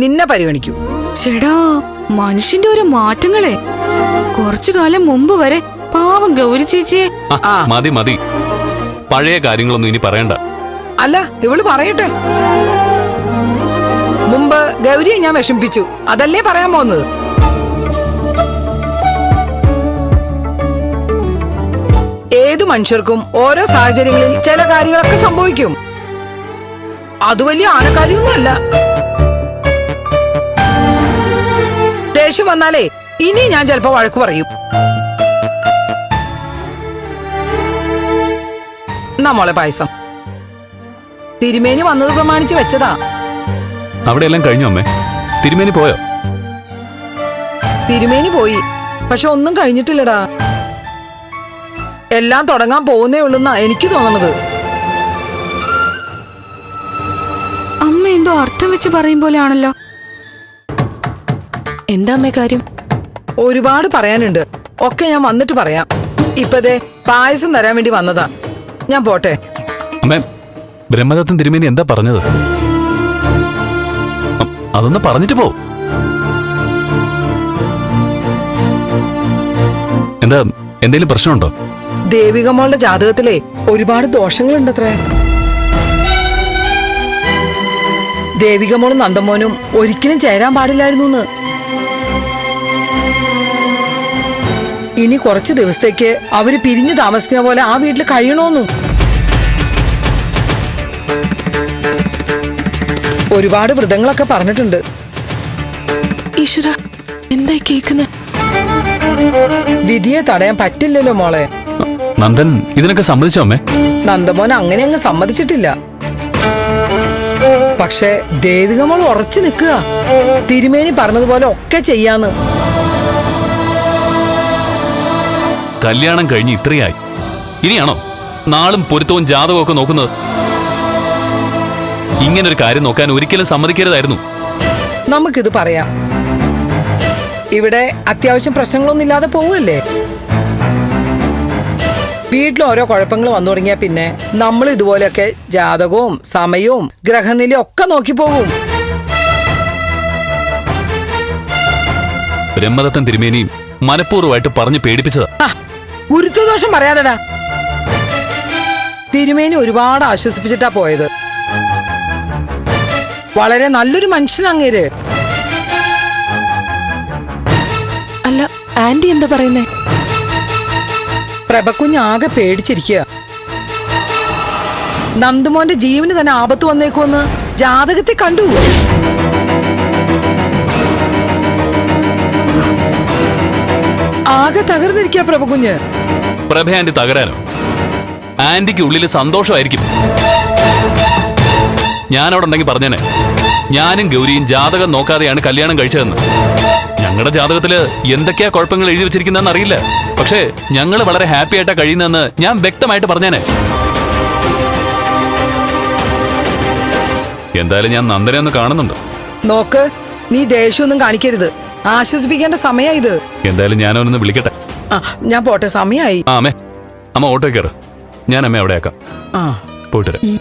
നിന്നെ പരിഗണിക്കൂ. ചേടാ മനുഷ്യന്റെ ഒരു മാറ്റങ്ങളെ. കുറച്ചു കാലം മുമ്പ് വരെ പാവം ഗൗരി ചേച്ചിയെ ആ. മതി മതി. പഴയ കാര്യങ്ങളൊന്നും ഇനി പറയണ്ട. അല്ല ഇവൾ പറയട്ടെ. മുമ്പ് ഗൗരിയെ ഞാൻ വിഷമിപ്പിച്ചു. അതല്ലേ പറയാൻ പോകുന്നത്? ഏതു മനുഷ്യർക്കും ഓരോ സാഹചര്യങ്ങളിൽ ചില കാര്യങ്ങളൊക്കെ സംഭവിക്കും. അത് വലിയ ആനക്കാര്യമൊന്നുമല്ല ദേഷ്യം വന്നാലേ ഇനി ഞാൻ ചിലപ്പോ വഴക്ക് പറയും. നമ്മളെ പായസം. തിരുമേനി വന്നത് പ്രമാണിച്ച് വെച്ചതാ. അവിടെ എല്ലാം കഴിഞ്ഞു അമ്മേ? തിരുമേനി പോയോ? തിരുമേനി പോയി. പക്ഷെ ഒന്നും കഴിഞ്ഞിട്ടില്ലടാ. എല്ലാം തുടങ്ങാൻ പോകുന്നേ ഉള്ളൂന്നാ എനിക്ക് തോന്നുന്നത്. അമ്മ എന്തോ അർത്ഥം വെച്ച് പറയും പോലെ ആണല്ലോ എന്താ അമ്മേ കാര്യം? ഒരുപാട് പറയാനുണ്ട്. ഒക്കെ ഞാൻ വന്നിട്ട് പറയാം. ഇപ്പതേ പായസം തരാൻ വേണ്ടി വന്നതാ. ഞാൻ പോട്ടെ. അമ്മേ ബ്രഹ്മദത്തൻ തിരുമേനി എന്താ പറഞ്ഞത്? അതൊന്ന് പറഞ്ഞിട്ട് പോ. എന്താ എന്തെങ്കിലും പ്രശ്നമുണ്ടോ? ദേവികമ്മളുടെ ജാതകത്തിലെ ഒരുപാട് ദോഷങ്ങളുണ്ടത്രേ. ദേവികമോളും നന്ദമോനും ഒരിക്കലും ചേരാൻ പാടില്ലായിരുന്നു ഇനി കുറച്ച് ദിവസത്തേക്ക് അവർ പിരിഞ്ഞു താമസിക്കുന്ന പോലെ ആ വീട്ടിൽ കഴിയണോന്നു. ഒരുപാട് വ്രതങ്ങളൊക്കെ പറഞ്ഞിട്ടുണ്ട്. ഈശ്വര എന്തായി കേക്കുന്നെ? വിധിയെ തടയാൻ പറ്റില്ലല്ലോ മോളെ. നന്ദൻ ഇതിനൊക്കെ സമ്മതിച്ചോ അമ്മേ? നന്ദമോൻ അങ്ങനെ അങ്ങ് സമ്മതിച്ചിട്ടില്ല. പക്ഷെ ദേവികമോൾ ഉറച്ചു നിൽക്കുക. തിരുമേനി പറഞ്ഞതുപോലെ ഒക്കെ ചെയ്യാന്ന്. കല്യാണം കഴിഞ്ഞ് ഇത്രയായി. ഇനിയാണോ? നാളും പൊരുത്തവും ജാതകവും ഒക്കെ നോക്കുന്നത്? ഇങ്ങനൊരു കാര്യം നോക്കാൻ ഒരിക്കലും സമ്മതിക്കരുതായിരുന്നു. നമുക്കിത് പറയാം. ഇവിടെ അത്യാവശ്യം പ്രശ്നങ്ങളൊന്നും ഇല്ലാതെ പോവല്ലേ വീട്ടിൽ ഓരോ കുഴപ്പങ്ങൾ വന്നു തുടങ്ങിയാ പിന്നെ നമ്മൾ ഇതുപോലെയൊക്കെ ജാതകവും സമയവും ഗ്രഹനിലയും ഒക്കെ നോക്കി പോകും. ബ്രഹ്മദത്തൻ തിരുമേനിയും മനഃപൂർവമായിട്ട് പറഞ്ഞു പേടിപ്പിച്ചതാ. ഗുരുത്വദോഷം പറയാതെടാ. തിരുമേനി ഒരുപാട് ആശ്വസിപ്പിച്ചിട്ടാ പോയത്. വളരെ നല്ലൊരു മനുഷ്യൻ അങ്ങേര്. അല്ല ആന്റി എന്താ പറയുന്നേ? പ്രഭക്കുഞ്ഞ് ആകെ പേടിച്ചിരിക്കുക നന്ദുമോന്റെ ജീവന് തന്നെ ആപത്ത് വന്നേക്കുമെന്ന് ജാതകത്തിൽ കണ്ടു. ആകെ തകർന്നിരിക്കുക പ്രഭകുഞ്ഞ് പ്രഭ ആന്റി തകരാനോ? ആന്റിക്ക് ഉള്ളിൽ സന്തോഷമായിരിക്കും. ഞാൻ അവിടെ ഉണ്ടെങ്കിൽ പറഞ്ഞേനെ. ഞാനും ഗൗരിയും ജാതകം നോക്കാതെയാണ് കല്യാണം കഴിച്ചതെന്ന്. ഞങ്ങളുടെ ജാതകത്തിൽ എന്തൊക്കെയാ കുഴപ്പങ്ങൾ എഴുതി വെച്ചിരിക്കുന്നതെന്ന് അറിയില്ല. പക്ഷേ ഞങ്ങൾ വളരെ ഹാപ്പി ആയിട്ടാ കഴിയുന്നതെന്ന് ഞാൻ വ്യക്തമായിട്ട് പറഞ്ഞേനെ. എന്തായാലും ഞാൻ നന്ദനെ ഒന്ന് കാണുന്നുണ്ട്. നോക്ക് നീ ദേഷ്യമൊന്നും കാണിക്കരുത്. ആശ്വസിപ്പിക്കേണ്ട സമയ ഇത്. എന്തായാലും ഞാനവനൊന്ന് വിളിക്കട്ടെ. ആ ഞാൻ പോട്ടെ സമയായി. ആ അമ്മേ. അമ്മ ഓട്ടോ കയറ്. ഞാൻ അമ്മ അവിടെ ആക്കാം ആ. പോയിട്ട് വരാം.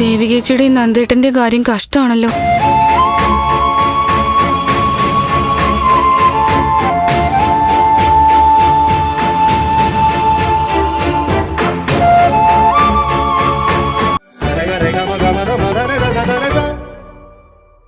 ദേവികേച്ചിയുടെയും നന്ദേട്ടന്റെ കാര്യം കഷ്ടമാണല്ലോ.